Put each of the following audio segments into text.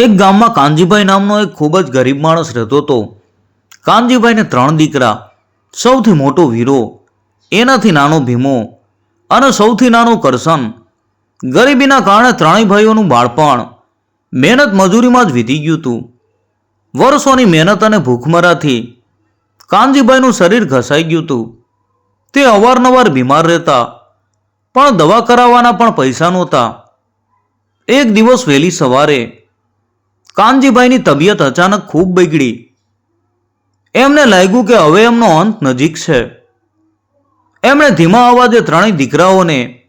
એક ગામમાં કાનજીભાઈ નામનો એક ખૂબ જ ગરીબ માણસ રહેતો હતો. કાનજીભાઈને ત્રણ દીકરા, સૌથી મોટો વીરો, એનાથી નાનો ભીમો અને સૌથી નાનો કરશન. ગરીબીના કારણે ત્રણેય ભાઈઓનું બાળપણ મહેનત મજૂરીમાં જ વીતી ગયું હતું. વર્ષોની મહેનત અને ભૂખમરાથી કાનજીભાઈનું શરીર ઘસાઈ ગયું હતું. તે અવારનવાર બીમાર રહેતા, પણ દવા કરાવવાના પણ પૈસા નહોતા. એક દિવસ વહેલી સવારે કાનજીભાઈની તબિયત અચાનક ખૂબ બગડી. એમને લાગ્યું કે હવે એમનો અંત નજીક છે. એમણે ધીમા અવાજે ત્રણેય દીકરાઓને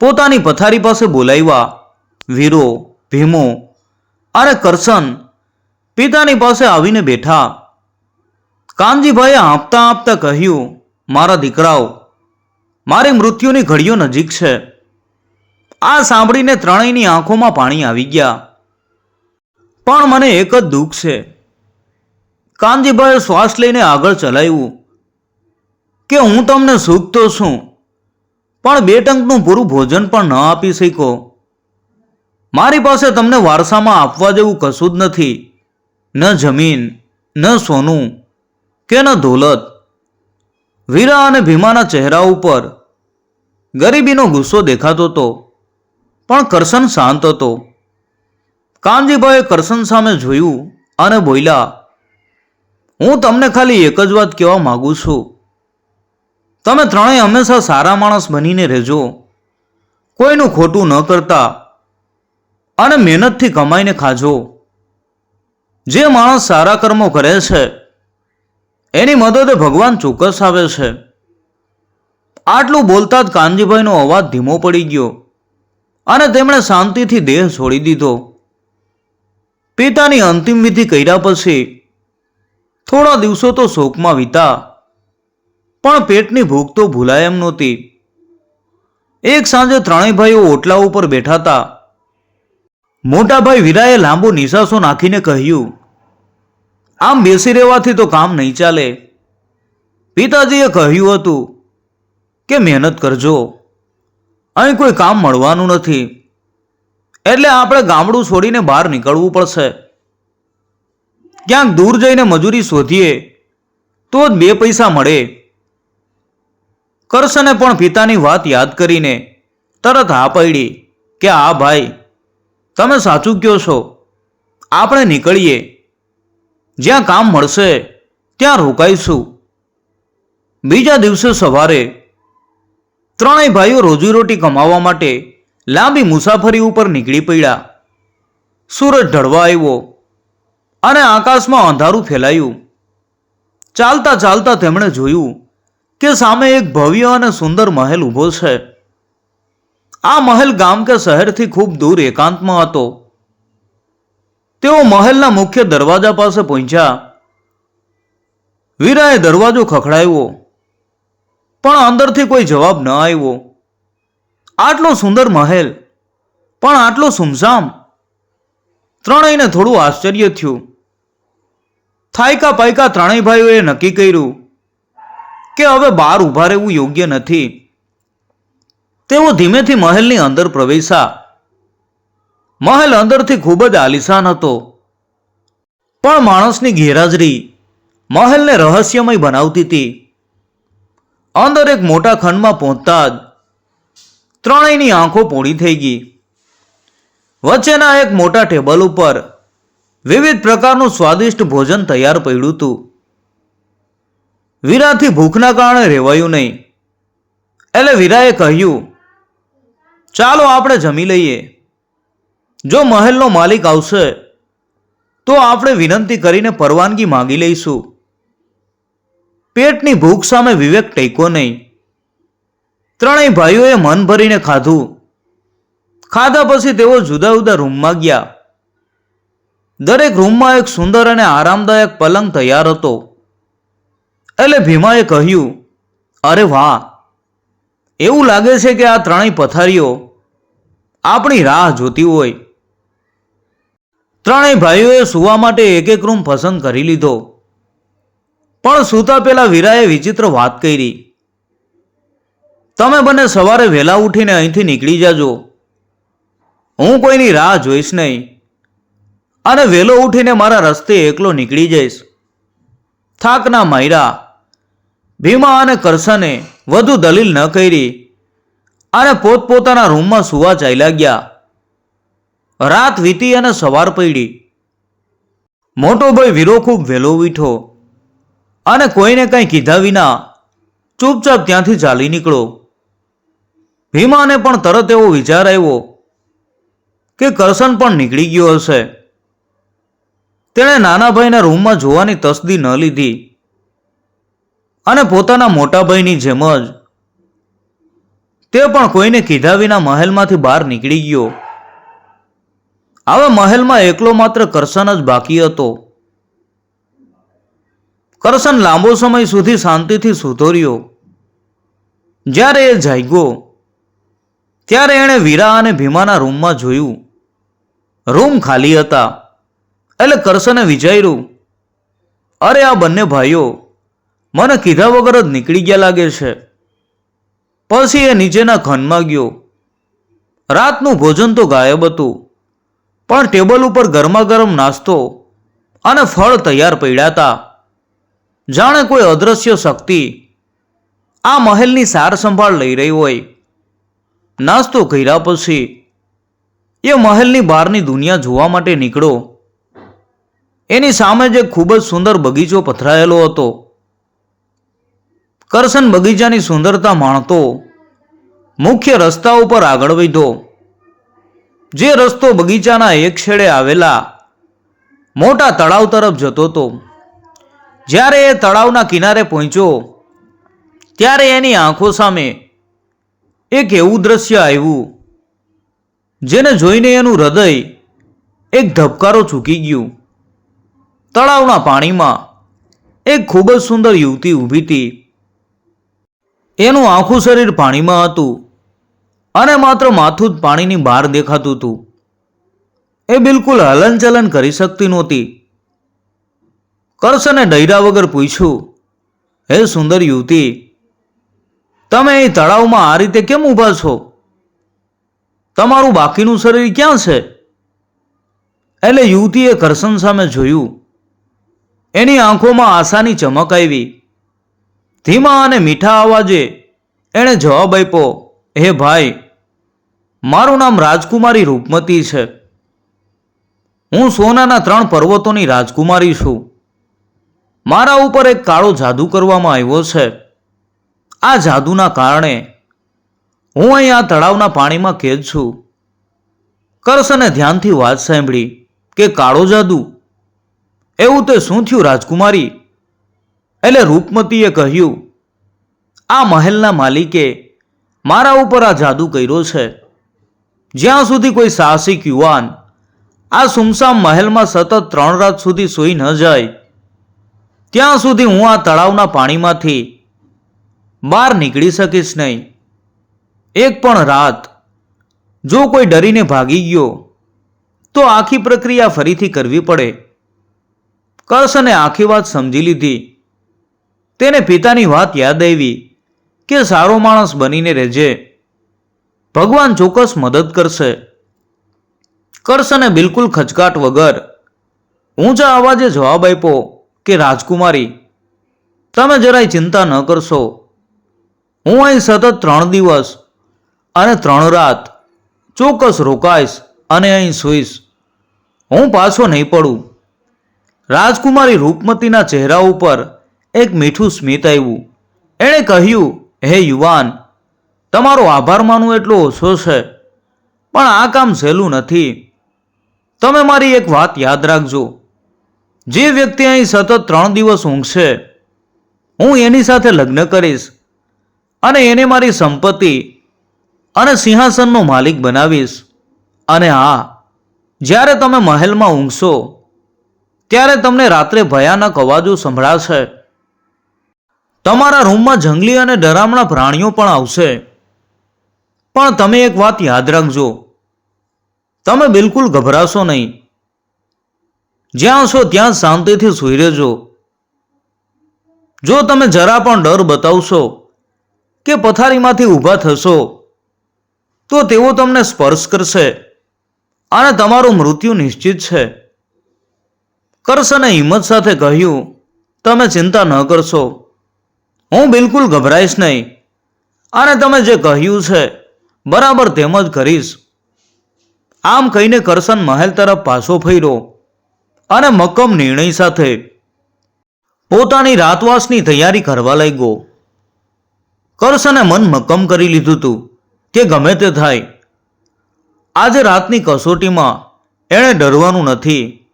પોતાની પથારી પાસે બોલાવ્યા. વીરો, ભીમો અને કરશન પિતાની પાસે આવીને બેઠા. કાનજીભાઈએ આપતા આપતા કહ્યું, મારા દીકરાઓ, મારી મૃત્યુની ઘડીઓ નજીક છે. આ સાંભળીને ત્રણેયની આંખોમાં પાણી આવી ગયા. પણ મને એક જ દુઃખ છે. કાનજીભાઈએ શ્વાસ લઈને આગળ ચલાવ્યું કે હું તમને સુખ તો છું, પણ બે ટંકનું પૂરું ભોજન પણ ન આપી શક્યો મારી પાસે તમને વારસામાં આપવા જેવું કશું જ નથી, ન જમીન, ન સોનું કે ન દોલત. વીરા અને ભીમાના ચહેરા ઉપર ગરીબીનો ગુસ્સો દેખાતો હતો, પણ કરશન શાંત હતો. કાનજીભાઈએ કરશન સામે જોયું અને બોલ્યા, હું તમને ખાલી એક જ વાત કહેવા માગું છું. તમે ત્રણેય હંમેશા સારા માણસ બનીને રહેજો. કોઈનું ખોટું ન કરતા અને મહેનતથી કમાઈને ખાજો. જે માણસ સારા કર્મો કરે છે, એની મદદે ભગવાન ચોક્કસ આવે છે. આટલું બોલતા જ કાનજીભાઈનો અવાજ ધીમો પડી ગયો અને તેમણે શાંતિથી દેહ છોડી દીધો. પિતાની અંતિમ વિધિ કર્યા પછી થોડા દિવસો તો શોકમાં વીતા. પણ પેટની ભૂખ તો ભૂલાય એમ નહોતી. એક સાંજે ત્રણેય ભાઈઓ ઓટલા ઉપર બેઠા હતા મોટા વીરાએ લાંબો નિશાસો નાખીને કહ્યું, આમ બેસી રહેવાથી તો કામ નહીં ચાલે. પિતાજીએ કહ્યું હતું કે, મહેનત કરજો. અહીં કોઈ કામ મળવાનું નથી. એટલે આપણે ગામડું છોડીને બહાર નીકળવું પડશે. ક્યાંક દૂર જઈને મજૂરી શોધીએ, તો જ બે પૈસા મળે. કરશને પણ પિતાની વાત યાદ કરીને તરત હા પડી કે આ ભાઈ, તમે સાચું કહો છો. આપણે નીકળીએ. જ્યાં કામ મળશે, ત્યાં રોકાઈશું. બીજા દિવસે સવારે ત્રણેય ભાઈઓ રોજીરોટી કમાવા માટે લાંબી મુસાફરી ઉપર નીકળી પડ્યા. સૂરજ ઢળવા આવ્યો અને આકાશમાં અંધારું ફેલાયું. ચાલતા ચાલતા તેમણે જોયું કે સામે એક ભવ્ય અને સુંદર મહેલ ઊભો છે. આ મહેલ ગામ કે શહેરથી ખૂબ દૂર એકાંતમાં હતો. તેઓ મહેલના મુખ્ય દરવાજા પાસે પહોંચ્યા. વીરાએ દરવાજો ખખડાવ્યો. પણ અંદરથી કોઈ જવાબ ન આવ્યો. આટલો સુંદર મહેલ, પણ આટલો સુમસામ. ત્રણેયને થોડું આશ્ચર્ય થયું. થાયકા પાયકા ત્રણેય ભાઈઓએ નક્કી કર્યું કે હવે બહાર ઊભા રહેવું યોગ્ય નથી. તેઓ ધીમેથી મહેલની અંદર પ્રવેશા મહેલ અંદરથી ખૂબ જ આલિશાન હતો. પણ માણસની ગેરહાજરી મહેલને રહસ્યમય બનાવતી હતી. અંદર એક મોટા ખંડમાં પહોંચતા જ ત્રણેયની આંખો પોળી થઈ ગઈ. વચ્ચેના એક મોટા ટેબલ ઉપર વિવિધ પ્રકારનું સ્વાદિષ્ટ ભોજન તૈયાર પડ્યું હતું. વીરાથી ભૂખના કારણે રહેવાયું નહીં. એટલે વીરાએ કહ્યું, ચાલો આપણે જમી લઈએ. જો મહેલનો માલિક આવશે, તો આપણે વિનંતી કરીને પરવાનગી માંગી લઈશું. પેટની ભૂખ સામે વિવેક ટેકો નહીં. ત્રણેય ભાઈઓએ મન ભરીને ખાધું. ખાધા પછી તેઓ જુદા જુદા રૂમમાં ગયા. દરેક રૂમમાં એક સુંદર અને આરામદાયક પલંગ તૈયાર હતો. એટલે ભીમાએ કહ્યું, અરે વાહ, એવું લાગે છે કે આ ત્રણેય પથારીઓ આપણી રાહ જોતી હોય. ત્રણેય ભાઈઓએ સૂવા માટે એક એક રૂમ પસંદ કરી લીધો. પણ સૂતા પહેલા વીરાએ વિચિત્ર વાત કરી. તમે બંને સવારે વહેલા ઉઠીને અહીંથી નીકળી જાજો. હું કોઈની રાહ જોઈશ નહીં. અને વહેલો ઉઠીને મારા રસ્તે એકલો નીકળી જઈશ. થાકના માયરા, ભીમા અને કરસને વધુ દલીલ ન કરી. અને પોતપોતાના રૂમમાં સુવા ચાલ્યા ગયા રાત વીતી અને સવાર પડી. મોટો ભાઈ વીરો ખૂબ વહેલો ઉઠો અને કોઈને કંઈ કીધા વિના ચૂપચાપ ત્યાંથી ચાલી નીકળો ભીમાને પણ તરત એવો વિચાર આવ્યો કે કરશન પણ નીકળી ગયો હશે. તેણે નાના ભાઈના રૂમમાં જોવાની તસદી ન લીધી અને પોતાના મોટા ભાઈની જેમ જ તે પણ કોઈને કીધા વિના મહેલમાંથી બહાર નીકળી ગયો. હવે મહેલમાં એકલો માત્ર કરશન જ બાકી હતો. કરશન લાંબો સમય સુધી શાંતિથી સુધોર્યો. જ્યારે એ જાગ્યો ત્યારે એણે વીરા અને ભીમાના રૂમમાં જોયું. રૂમ ખાલી હતા. એટલે કરશને વિચાર્યું અરે આ બંને ભાઈઓ, મને કીધા વગર જ નીકળી ગયા લાગે છે. પછી એ નીચેના ખનમાં ગયો. રાતનું ભોજન તો ગાયબ હતું, પણ ટેબલ ઉપર ગરમા ગરમ નાસ્તો અને ફળ તૈયાર પડ્યા હતા જાણે કોઈ અદ્રશ્ય શક્તિ આ મહેલની સાર સંભાળ લઈ રહી હોય. નાસ્તો કર્યા પછી એ મહેલની બહારની દુનિયા જોવા માટે નીકળો. એની સામે જે ખૂબ જ સુંદર બગીચો પથરાયેલો હતો. કરશન બગીચાની સુંદરતા માણતો મુખ્ય રસ્તા ઉપર આગળ વધ્યો જે રસ્તો બગીચાના એક છેડે આવેલા મોટા તળાવ તરફ જતો હતો. જ્યારે એ તળાવના કિનારે પહોંચ્યો, ત્યારે એની આંખો સામે એક એવું દ્રશ્ય આવ્યું, જેને જોઈને એનું હૃદય એક ધબકારો ચૂકી ગયું. તળાવના પાણીમાં એક ખૂબ જ સુંદર યુવતી ઊભી હતી. એનું આખું શરીર પાણીમાં હતું અને માત્ર માથું જ પાણીની બહાર દેખાતું હતું. એ બિલકુલ હલનચલન કરી શકતી નહોતી. કરશને ડૈરા વગર પૂછ્યું, હે સુંદર યુવતી તમે એ તળાવમાં આ રીતે કેમ ઊભા છો? તમારું બાકીનું શરીર ક્યાં છે? એટલે યુવતીએ કરશન સામે જોયું. એની આંખોમાં આશાની ચમક આવી. ધીમા અને મીઠા અવાજે એણે જવાબ આપ્યો, હે ભાઈ, મારું નામ રાજકુમારી રૂપમતી છે. હું સોનાના ત્રણ પર્વતોની રાજકુમારી છું. મારા ઉપર એક કાળો જાદુ કરવામાં આવ્યો છે. આ જાદુના કારણે હું અહીં આ તળાવના પાણીમાં કેદ છું. કરશને ધ્યાનથી વાત સાંભળી કે કાળો જાદુ, એવું તે શું થયું રાજકુમારી? એટલે રૂપમતીએ કહ્યું, આ મહેલના માલિકે મારા ઉપર આ જાદુ કર્યો છે. જ્યાં સુધી કોઈ સાહસિક યુવાન આ સુમસામ મહેલમાં સતત ત્રણ રાત સુધી સૂઈ ન જાય, ત્યાં સુધી હું આ તળાવના પાણીમાંથી બહાર નીકળી શકીશ નહીં. એક પણ રાત જો કોઈ ડરીને ભાગી ગયો, તો આખી પ્રક્રિયા ફરીથી કરવી પડે. કરશને આખી વાત સમજી લીધી. તેને પિતાની વાત યાદ આવી કે સારો માણસ બનીને રહેજે. ભગવાન ચોક્કસ મદદ કરશે. કરશને બિલકુલ ખચકાટ વગર ઊંચા અવાજે જવાબ આપ્યો કે, રાજકુમારી, તમે જરાય ચિંતા ન કરશો. હું અહીં સતત ત્રણ દિવસ અને ત્રણ રાત ચોક્કસ રોકાઈશ અને અહીં સૂઈશ. હું પાછો નહીં પડું. રાજકુમારી રૂપમતીના ચહેરા ઉપર એક મીઠું સ્મિત આવ્યું. એણે કહ્યું, હે યુવાન, તમારો આભાર માનવું એટલો ઓછો છે, પણ આ કામ સહેલું નથી. તમે મારી એક વાત યાદ રાખજો. જે વ્યક્તિ અહીં સતત ત્રણ દિવસ ઊંઘશે, હું એની સાથે લગ્ન કરીશ અને એને મારી સંપત્તિ અને સિંહાસનનો માલિક બનાવીશ. અને હા, જ્યારે તમે મહેલમાં ઊંઘશો, ત્યારે તમને રાત્રે ભયાનક અવાજો સંભળાશે. તમારા રૂમમાં જંગલી અને ડરામણા પ્રાણીઓ પણ આવશે. પણ તમે એક વાત યાદ રાખજો, તમે બિલકુલ ગભરાશો નહીં. જ્યાં છો ત્યાં શાંતિથી સૂઈ રહેજો. જો તમે જરા પણ ડર બતાવશો કે પથારીમાંથી ઊભા થશો, તો તેઓ તમને સ્પર્શ કરશે અને તમારું મૃત્યુ નિશ્ચિત છે. કરશને હિંમત સાથે કહ્યું, તમે ચિંતા ન કરશો. હું બિલકુલ ગભરાઈશ નહીં. અને તમે જે કહ્યું છે, બરાબર તેમ જ કરીશ. આમ કહીને કરશન મહેલ તરફ પાછો ફર્યો અને મક્કમ નિર્ણય સાથે પોતાની રાતવાસની તૈયારી કરવા લાગ્યો. કરસને મન મક્કમ કરી લીધું હતું કે ગમે તે થાય. આજે રાતની કસોટીમાં એણે ડરવાનું નથી.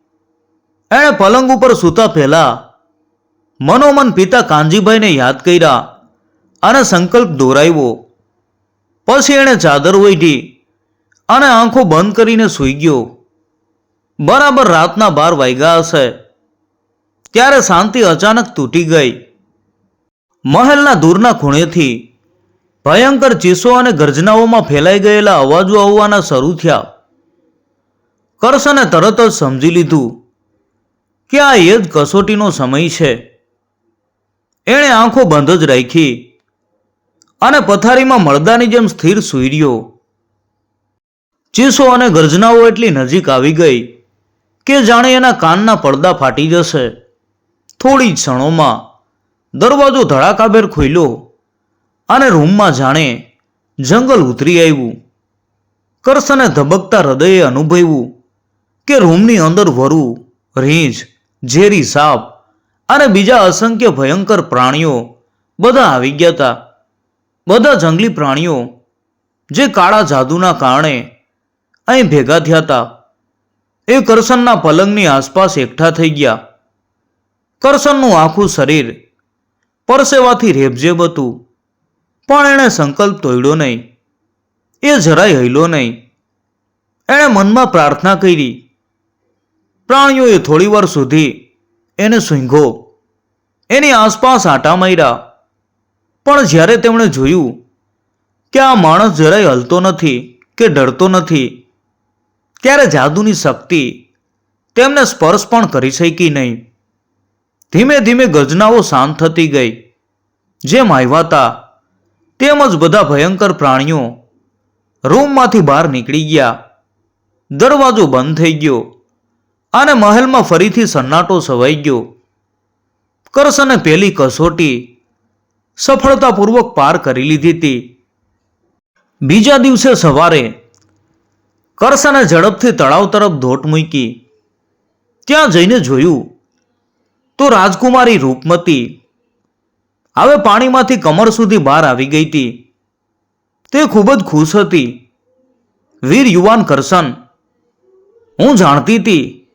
એણે પલંગ ઉપર સૂતા પહેલા મનોમન પિતા કાનજીભાઈને યાદ કર્યા અને સંકલ્પ દોરાવ્યો. પછી એણે ચાદર ઓઢી અને આંખો બંધ કરીને સૂઈ ગયો. બરાબર રાતના બાર વાગ્યા હશે. ત્યારે શાંતિ અચાનક તૂટી ગઈ. મહેલના દૂરના ખૂણેથી ભયંકર ચીસો અને ગર્જનાઓમાં ફેલાઈ ગયેલા અવાજો આવવાના શરૂ થયા. કરસને તરત જ સમજી લીધું કે આ એ જ કસોટીનો સમય છે. એણે આંખો બંધ જ રાખી અને પથારીમાં મળદાની જેમ સ્થિર સૂઈ રહ્યો. ચીસો અને ગર્જનાઓ એટલી નજીક આવી ગઈ કે જાણે એના કાનના પડદા ફાટી જશે. થોડી ક્ષણોમાં દરવાજો ધડાકાભેર ખોલ્યો અને રૂમમાં જાણે જંગલ ઉતરી આવ્યું. કરસને ધબકતા હૃદયે અનુભવ્યું કે રૂમની અંદર વરુ, રીંછ, ઝેરી સાપ અને બીજા અસંખ્ય ભયંકર પ્રાણીઓ બધા આવી ગયા હતા. બધા જંગલી પ્રાણીઓ જે કાળા જાદુના કારણે અહીં ભેગા થયા હતા એ કરસનના પલંગની આસપાસ એકઠા થઈ ગયા. કરસનનું આખું શરીર પરસેવાથી રેબઝેબ હતું. પણ એણે સંકલ્પ તોડ્યો નહીં. એ જરાય હૈલો નહીં. એણે મનમાં પ્રાર્થના કરી. પ્રાણીઓએ થોડીવાર સુધી એને સૂંઘો. એની આસપાસ આટા માર્યા. પણ જ્યારે તેમણે જોયું કે આ માણસ જરાય હલતો નથી કે ડરતો નથી, ત્યારે જાદુની શક્તિ તેમને સ્પર્શ પણ કરી શકી નહીં. ધીમે ધીમે ગર્જનાઓ શાંત થતી ગઈ. જેમ આવ્યા હતા તેમ બધા ભયંકર પ્રાણીઓ રૂમમાંથી બહાર નીકળી ગયા. દરવાજો બંધ થઈ ગયો અને મહેલમાં ફરીથી સન્નાટો સવાઈ ગયો. કરસને પેલી કસોટી સફળતાપૂર્વક પાર કરી લીધી હતી. બીજા દિવસે સવારે કરસને ઝડપથી તળાવ તરફ ધોટ મૂકી. ત્યાં જઈને જોયું તો રાજકુમારી રૂપમતી હવે પાણીમાંથી કમર સુધી બહાર આવી ગઈ હતી. તે ખૂબ જ ખુશ હતી. વીર યુવાન કરશન, હું જાણતી હતી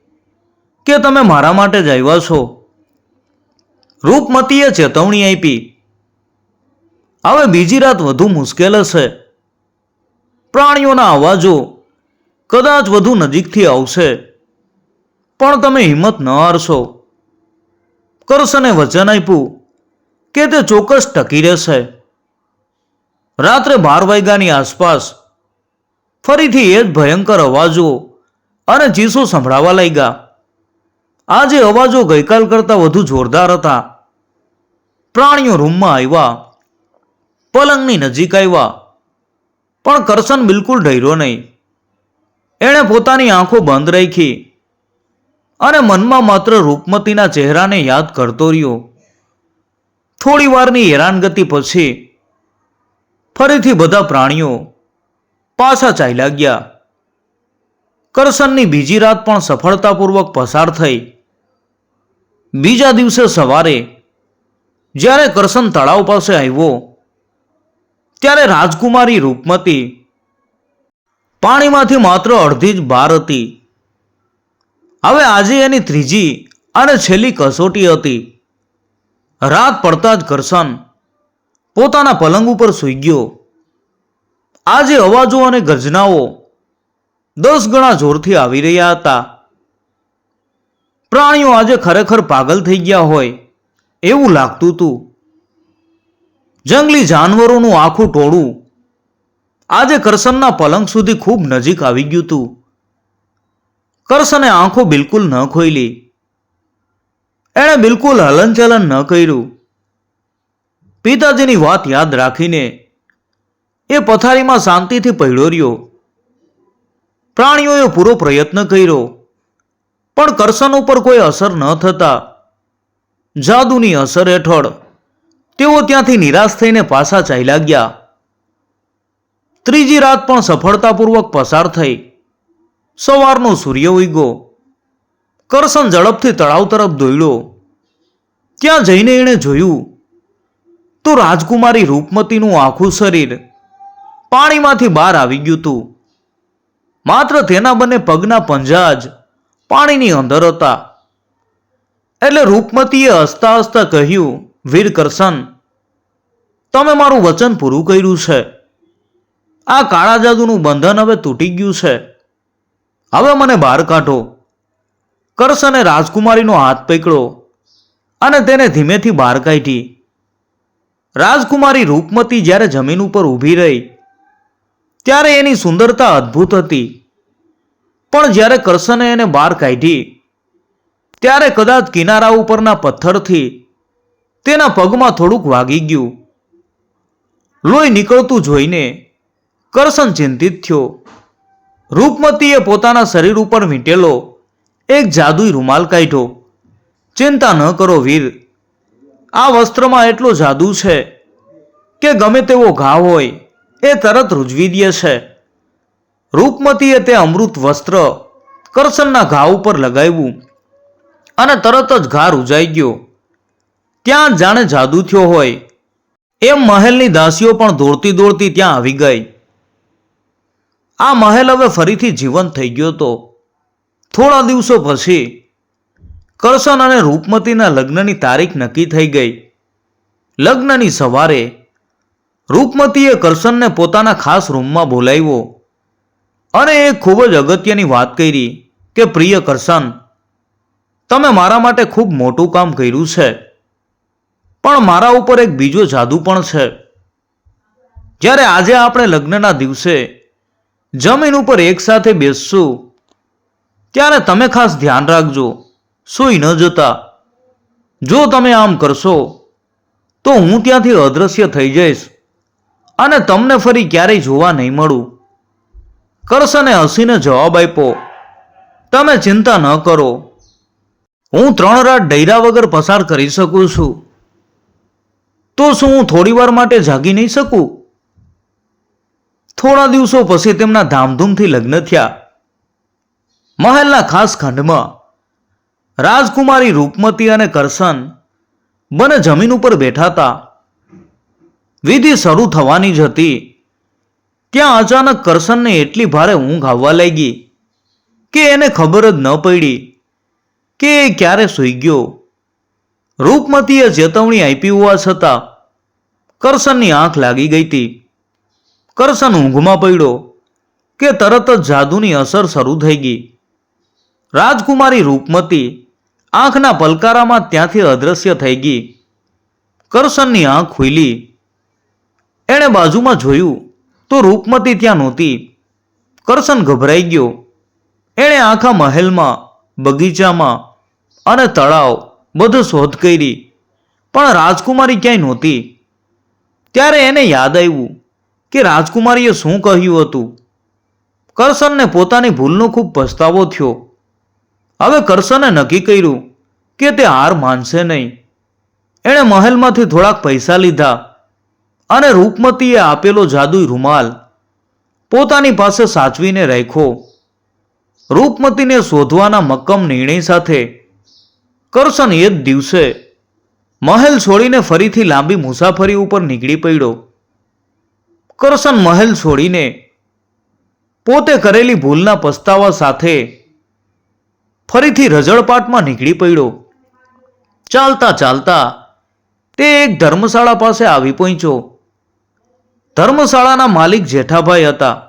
કે તમે મારા માટે જ આવ્યા છો. રૂપમતીએ ચેતવણી આપી. હવે બીજી રાત વધુ મુશ્કેલ હશે. પ્રાણીઓના અવાજો કદાચ વધુ નજીકથી આવશે. પણ તમે હિંમત ન હારશો. કરસને વચન આપ્યું કે તે ચોક્કસ ટકી રહેશે. રાત્રે બાર વાગ્યાની આસપાસ ફરીથી એ જ ભયંકર અવાજો અને ચીસો સંભળાવા લાગ્યા. આજે અવાજો ગઈકાલ કરતાં વધુ જોરદાર હતા. પ્રાણીઓ રૂમમાં આવ્યા, પલંગની નજીક આવ્યા, પણ કરશન બિલકુલ ઢર્યો નહીં. એણે પોતાની આંખો બંધ રાખી અને મનમાં માત્ર રૂપમતીના ચહેરાને યાદ કરતો રહ્યો. થોડી વારની હેરાનગતિ પછી ફરીથી બધા પ્રાણીઓ પાછા ચાલ્યા ગયા કરસનની બીજી રાત પણ સફળતાપૂર્વક પસાર થઈ. બીજા દિવસે સવારે જ્યારે કરસન તળાવ પાસે આવ્યો, ત્યારે રાજકુમારી રૂપમતી પાણીમાંથી માત્ર અડધી જ બાર હતી. હવે આજે એની ત્રીજી અને છેલ્લી કસોટી હતી. રાત પડતા જ કરશન પોતાના પલંગ ઉપર સૂઈ ગયો. આજે અવાજો અને ગર્જનાઓ દસ ગણા જોરથી આવી રહ્યા હતા. પ્રાણીઓ આજે ખરેખર પાગલ થઈ ગયા હોય એવું લાગતું હતું. જંગલી જાનવરોનું આખું ટોળું આજે કરસનના પલંગ સુધી ખૂબ નજીક આવી ગયું હતું. કરસને આંખો બિલકુલ ન ખોઈલી એણે બિલકુલ હલનચલન ન કર્યું. પિતાજીની વાત યાદ રાખીને એ પથારીમાં શાંતિથી પડ્યો રહ્યો. પ્રાણીઓએ પૂરો પ્રયત્ન કર્યો, પણ કરશન ઉપર કોઈ અસર ન થતા જાદુની અસર હેઠળ તેઓ ત્યાંથી નિરાશ થઈને પાછા ચાલ્યા ગયા. ત્રીજી રાત પણ સફળતાપૂર્વક પસાર થઈ. સવારનો સૂર્ય ઉગ્યો. કરસન ઝડપથી તળાવ તરફ દોડ્યો ત્યાં જઈને એણે જોયું, તો રાજકુમારી રૂપમતીનું આખું શરીર પાણીમાંથી બહાર આવી ગયું હતું માત્ર તેના બંને પગના પંજા જ પાણીની અંદર હતા. એટલે રૂપમતીએ હસતા હસતા કહ્યું, વીર કરશન, તમે મારું વચન પૂરું કર્યું છે. આ કાળા જાદુનું બંધન હવે તૂટી ગયું છે. હવે મને બહાર કાઢો. કરશને રાજકુમારીનો હાથ પકડ્યો અને તેને ધીમેથી બહાર કાઢી. રાજકુમારી રૂપમતી જ્યારે જમીન ઉપર ઊભી રહી, ત્યારે એની સુંદરતા અદ્ભુત હતી. પણ જ્યારે કરશને એને બહાર કાઢી, ત્યારે કદાચ કિનારા ઉપરના પથ્થરથી તેના પગમાં થોડુંક વાગી ગયું. લોહી નીકળતું જોઈને કરશન ચિંતિત થયો. રૂપમતીએ પોતાના શરીર ઉપર વીંટેલો એક જાદુઈ રૂમાલ કાઢ્યો. ચિંતા ન કરો વીર. આ વસ્ત્રમાં એટલો જાદુ છે કે ગમે તેવો ઘા હોય એ તરત રૂજવી દે છે. રૂપમતીએ તે અમૃત વસ્ત્ર કરશનના ઘા ઉપર લગાવ્યું અને તરત જ ઘા રૂજાઈ ગયો. ત્યાં જાણે જાદુ થયો હોય. એમ મહેલની દાસીઓ પણ દોડતી દોડતી ત્યાં આવી ગઈ. આ મહેલ હવે ફરીથી જીવંત થઈ ગયો હતો. થોડા દિવસો પછી કરસન અને રૂપમતીના લગ્નની તારીખ નક્કી થઈ ગઈ. લગ્નની સવારે રૂપમતીએ કરસનને પોતાના ખાસ રૂમમાં બોલાવ્યો અને એ ખૂબ જ અગત્યની વાત કરી કે, પ્રિય કરસન તમે મારા માટે ખૂબ મોટું કામ કર્યું છે, પણ મારા ઉપર એક બીજો જાદુ પણ છે. જ્યારે આજે આપણે લગ્નના દિવસે જમીન ઉપર એકસાથે બેસશો. ત્યારે તમે ખાસ ધ્યાન રાખજો. સૂઈ ન જતા. જો તમે આમ કરશો, તો હું ત્યાંથી અદૃશ્ય થઈ જઈશ અને તમને ફરી ક્યારેય જોવા નહીં મળું. કરશને હસીને જવાબ આપ્યો, તમે ચિંતા ન કરો. હું ત્રણ રાત ડૈરા વગર પસાર કરી શકું છું. તો શું હું થોડી વાર માટે જાગી નહીં શકું? થોડા દિવસો પછી તેમના ધામધૂમથી લગ્ન થયા. મહેલના ખાસ ખંડમાં રાજકુમારી રૂપમતી અને કરશન બંને જમીન ઉપર બેઠા હતા. વિધિ શરૂ થવાની જ હતી. ત્યાં અચાનક કરશનને એટલી ભારે ઊંઘ આવવા લાગી કે એને ખબર જ ન પડી કે એ ક્યારે સૂઈ ગયો. રૂપમતીએ ચેતવણી આપી હોવા છતાં કરશનની આંખ લાગી ગઈ હતી. કરશન ઊંઘમાં પડ્યો કે તરત જ જાદુની અસર શરૂ થઈ ગઈ. રાજકુમારી રૂપમતી આંખના પલકારામાં ત્યાંથી અદૃશ્ય થઈ ગઈ. કરશનની આંખ ખુલી. એણે બાજુમાં જોયું તો રૂપમતી ત્યાં નહોતી. કરશન ગભરાઈ ગયો. એણે આખા મહેલમાં, બગીચામાં અને તળાવ બધું શોધ કરી. પણ રાજકુમારી ક્યાંય નહોતી. ત્યારે એને યાદ આવ્યું કે રાજકુમારીએ શું કહ્યું હતું? કરશનને પોતાની ભૂલનો ખૂબ પસ્તાવો થયો. હવે કરશને નક્કી કર્યું કે તે હાર માનશે નહીં. એણે મહેલમાંથી થોડાક પૈસા લીધા અને રૂપમતીએ આપેલો જાદુઈ રૂમાલ પોતાની પાસે સાચવીને રાખ્યો. રૂપમતીને શોધવાના મક્કમ નિર્ણય સાથે કરશન એ જ દિવસે મહેલ છોડીને ફરીથી લાંબી મુસાફરી ઉપર નીકળી પડ્યો. કરશન મહેલ છોડીને પોતે કરેલી ભૂલના પસ્તાવા સાથે ફરીથી રજળપાટમાં નીકળી પડ્યો. ચાલતા ચાલતા તે એક ધર્મશાળા પાસે આવી પહોંચ્યો. ધર્મશાળાના માલિક જેઠાભાઈ હતા,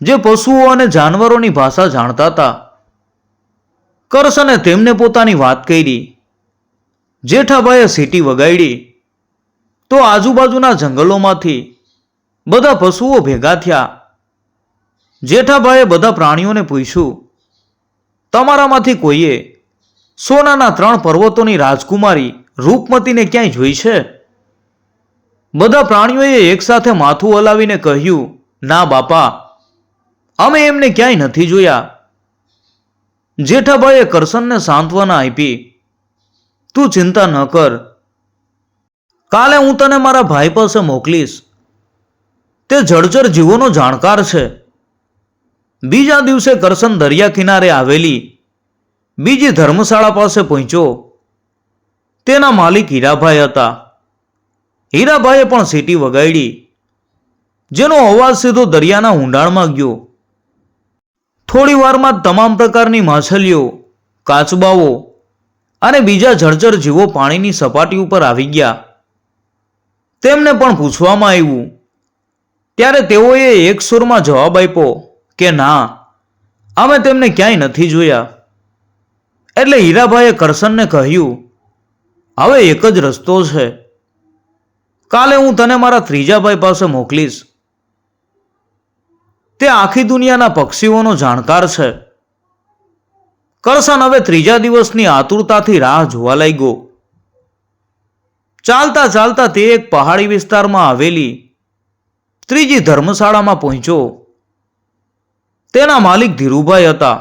જે પશુઓ અને જાનવરોની ભાષા જાણતા હતા. કરશને તેમને પોતાની વાત કરી. જેઠાભાઈએ સીટી વગાડી. તો આજુબાજુના જંગલોમાંથી બધા પશુઓ ભેગા થયા. જેઠાભાઈએ બધા પ્રાણીઓને પૂછ્યું, તમારામાંથી કોઈએ સોનાના ત્રણ પર્વતોની રાજકુમારી રૂપમતીને ક્યાંય જોઈ છે? બધા પ્રાણીઓએ એકસાથે માથું હલાવીને કહ્યું, ના બાપા, અમે એમને ક્યાંય નથી જોયા. જેઠાભાઈએ કરશનને સાંત્વના આપી, તું ચિંતા ન કર. કાલે હું તને મારા ભાઈ પાસે મોકલીશ. તે જળચર જીવોનો જાણકાર છે. બીજા દિવસે કરસન દરિયા કિનારે આવેલી બીજી ધર્મશાળા પાસે પહોંચ્યો. તેના માલિક હીરાભાઈ હતા. હીરાભાઈએ પણ સીટી વગાડી, જેનો અવાજ સીધો દરિયાના ઊંડાણમાં ગયો. થોડી વારમાં તમામ પ્રકારની માછલીઓ, કાચબાઓ અને બીજા જળચર જીવો પાણીની સપાટી ઉપર આવી ગયા. તેમને પણ પૂછવામાં આવ્યું ત્યારે તેઓએ એક સુરમાં જવાબ આપ્યો કે, ના, અમે તેમને ક્યાંય નથી જોયા. એટલે હીરાભાઈએ કરશનને કહ્યું, હવે એક જ રસ્તો છે. કાલે હું તને મારા ત્રીજા ભાઈ પાસે મોકલીશ. તે આખી દુનિયાના પક્ષીઓનો જાણકાર છે. કરશન હવે ત્રીજા દિવસની આતુરતાથી રાહ જોવા લાગ્યો. ચાલતા ચાલતા તે એક પહાડી વિસ્તારમાં આવેલી ત્રીજી ધર્મશાળામાં પહોંચ્યો. તેના માલિક ધીરુભાઈ હતા.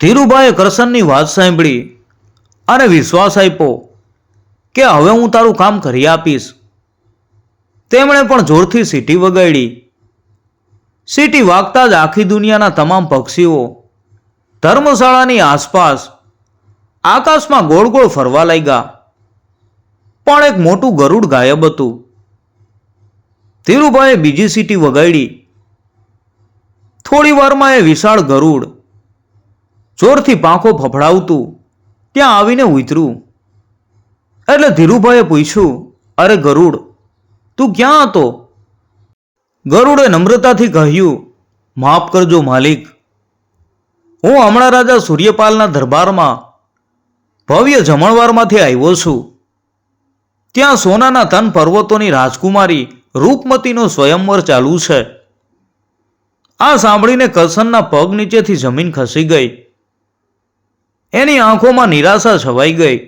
ધીરુભાઈએ કરશનની વાત સાંભળી અને વિશ્વાસ આપ્યો કે હવે હું તારું કામ કરી આપીશ. તેમણે પણ જોરથી સીટી વગાડી. સીટી વાગતા જ આખી દુનિયાના તમામ પક્ષીઓ ધર્મશાળાની આસપાસ આકાશમાં ગોળ ગોળ ફરવા લાગ્યા. પણ એક મોટું ગરુડ ગાયબ હતું. ધીરુભાઈએ બીજી સીટી વગાડી. થોડી વારમાં એ વિશાળ ગરુડ જોરથી પાંખો ફફડાવતું ત્યાં આવીને ઉતર્યું. એટલે ધીરુભાઈએ પૂછ્યું, અરે ગરુડ, તું ક્યાં હતો? ગરુડે નમ્રતાથી કહ્યું, માફ કરજો માલિક. હું હમણાં રાજા સૂર્યપાલના દરબારમાં ભવ્ય જમણવારમાંથી આવ્યો છું. ત્યાં સોનાના તન પર્વતોની રાજકુમારી રૂપમતીનો સ્વયંવર ચાલુ છે. આ સાંભળીને કરસનના પગ નીચેથી જમીન ખસી ગઈ. એની આંખોમાં નિરાશા છવાઈ ગઈ.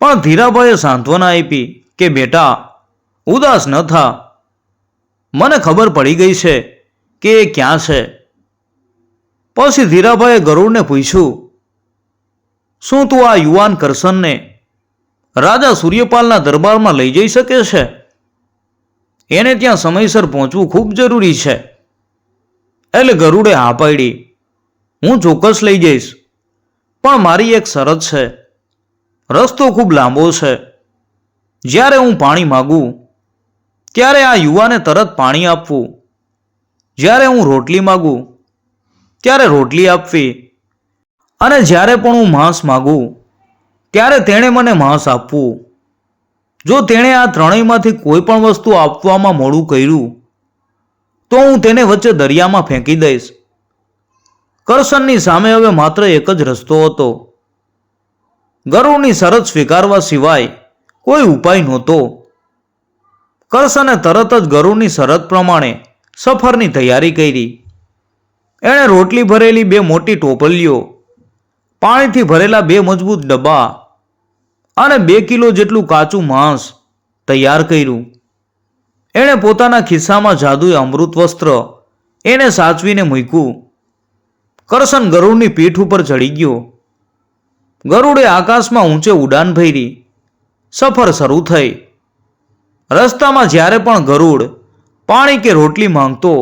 પણ ધીરાભાઈએ સાંત્વના આપી કે, બેટા, ઉદાસ ન થા. મને ખબર પડી ગઈ છે કે એ ક્યાં છે. પછી ધીરાભાઈએ ગરુડને પૂછ્યું, શું તું આ યુવાન કરશનને રાજા સૂર્યપાલના દરબારમાં લઈ જઈ શકે છે? એને ત્યાં સમયસર પહોંચવું ખૂબ જરૂરી છે. એટલે ગરુડે હા પાડી, હું ચોક્કસ લઈ જઈશ, પણ મારી એક શરત છે. રસ્તો ખૂબ લાંબો છે. જ્યારે હું પાણી માગું, ત્યારે આ યુવાને તરત પાણી આપવું. જ્યારે હું રોટલી માગું, ત્યારે રોટલી આપવી. અને જ્યારે પણ હું માંસ માગું, ત્યારે તેણે મને માંસ આપવું. જો તેણે આ ત્રણેયમાંથી કોઈ પણ વસ્તુ આપવામાં મોડું કર્યું, તો હું તેને વચ્ચે દરિયામાં ફેંકી દઈશ. કરશનની સામે હવે માત્ર એક જ રસ્તો હતો. ગરુની શરત સ્વીકારવા સિવાય કોઈ ઉપાય નહોતો. કરશને તરત જ ગરુની શરત પ્રમાણે સફરની તૈયારી કરી. એણે રોટલી ભરેલી બે મોટી ટોપલીઓ, પાણીથી ભરેલા બે મજબૂત ડબ્બા અને બે કિલો જેટલું કાચું માંસ તૈયાર કર્યું. એણે પોતાના ખિસ્સામાં જાદુઈ અમૃત વસ્ત્ર એને સાચવીને મૂક્યું. કરશન ગરુડની પીઠ ઉપર ચડી ગયો. ગરુડે આકાશમાં ઊંચે ઉડાન ભરી. સફર શરૂ થઈ. રસ્તામાં જ્યારે પણ ગરુડ પાણી કે રોટલી માંગતો,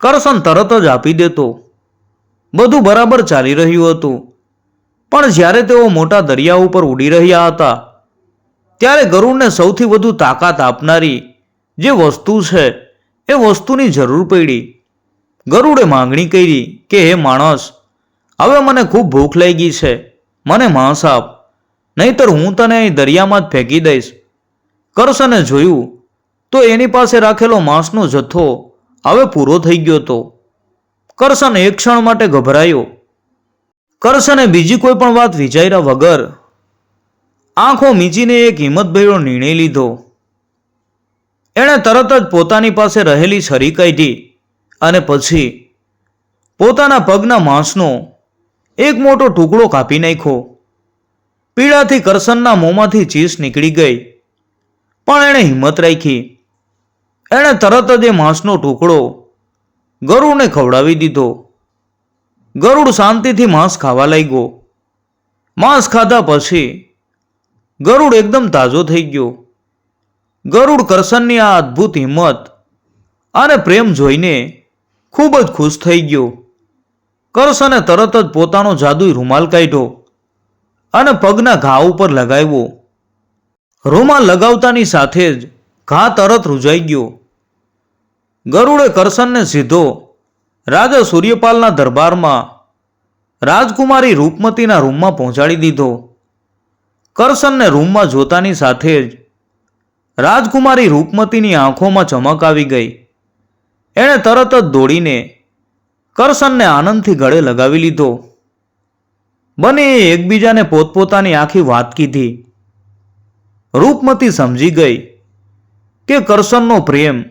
કરશન તરત જ આપી દેતો. બધું બરાબર ચાલી રહ્યું હતું. પણ જ્યારે તેઓ મોટા દરિયા ઉપર ઉડી રહ્યા હતા, ત્યારે ગરુડને સૌથી વધુ તાકાત આપનારી જે વસ્તુ છે, એ વસ્તુની જરૂર પડી. ગરુડે માંગણી કરી કે, હે માણસ, હવે મને ખૂબ ભૂખ લાગી છે. મને માંસ આપ. નહીતર હું તને અહીં દરિયામાં જ ફેંકી દઈશ. કરશને જોયું તો એની પાસે રાખેલો માંસનો જથ્થો હવે પૂરો થઈ ગયો હતો. કરશન એક ક્ષણ માટે ગભરાયો. કરશને બીજી કોઈ પણ વાત વિચાર્યા વગર આંખો મીચીને એક હિંમતભર્યો નિર્ણય લીધો. એણે તરત જ પોતાની પાસે રહેલી છરી કાઢી અને પછી પોતાના પગના માંસનો એક મોટો ટુકડો કાપી નાખ્યો. પીડાથી કરશનના મોંમાંથી ચીસ નીકળી ગઈ, પણ એણે હિંમત રાખી. એણે તરત જ એ માંસનો ટુકડો ગરુને ખવડાવી દીધો. ગરુડ શાંતિથી માંસ ખાવા લાગ્યો. માંસ ખાધા પછી ગરુડ એકદમ તાજો થઈ ગયો. ગરુડ કરશનની આ અદ્ભુત હિંમત અને પ્રેમ જોઈને ખૂબ જ ખુશ થઈ ગયો. કરશને તરત જ પોતાનો જાદુઈ રૂમાલ કાઢ્યો અને પગના ઘા ઉપર લગાવ્યો. રૂમાલ લગાવતાની સાથે જ ઘા તરત રૂજાઈ ગયો. ગરુડે કરશનને સીધો રાજા સૂર્યપાલના દરબારમાં રાજકુમારી રૂપમતીના રૂમમાં પહોંચાડી દીધો. કરશનને રૂમમાં જોતાની સાથે જ રાજકુમારી રૂપમતીની આંખોમાં ચમક આવી ગઈ. એણે તરત જ દોડીને કરશનને આનંદથી ગળે લગાવી લીધો. બંને એકબીજાને પોતપોતાની આખી વાત કીધી. રૂપમતી સમજી ગઈ કે કરશનનો પ્રેમ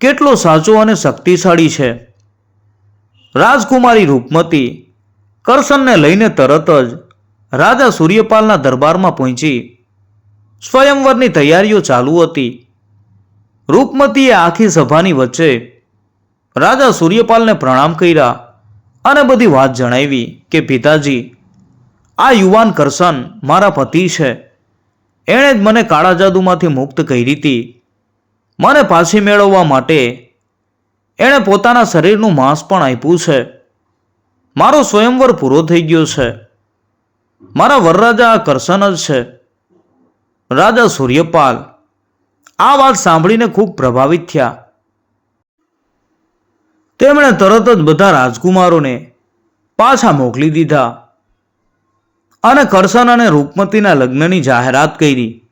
કેટલો સાચો અને શક્તિશાળી છે. રાજકુમારી રૂપમતી કરશનને લઈને તરત જ રાજા સૂર્યપાલના દરબારમાં પહોંચી. સ્વયંવરની તૈયારીઓ ચાલુ હતી. રૂપમતીએ આખી સભાની વચ્ચે રાજા સૂર્યપાલને પ્રણામ કર્યા અને બધી વાત જણાવી કે, પિતાજી, આ યુવાન કરશન મારા પતિ છે. એણે જ મને કાળા જાદુમાંથી મુક્ત કરી હતી. મને પાછી મેળવવા માટે એણે પોતાના શરીરનું માંસ પણ આપ્યું છે. મારો સ્વયંવર પૂરો થઈ ગયો છે. મારા વરરાજા આ કરશન જ છે. રાજા સૂર્યપાલ, આ વાત સાંભળીને ખૂબ પ્રભાવિત થયા. તેમણે તરત જ બધા રાજકુમારોને પાછા મોકલી દીધા અને કરશન અને રૂપમતીના લગ્નની જાહેરાત કરી.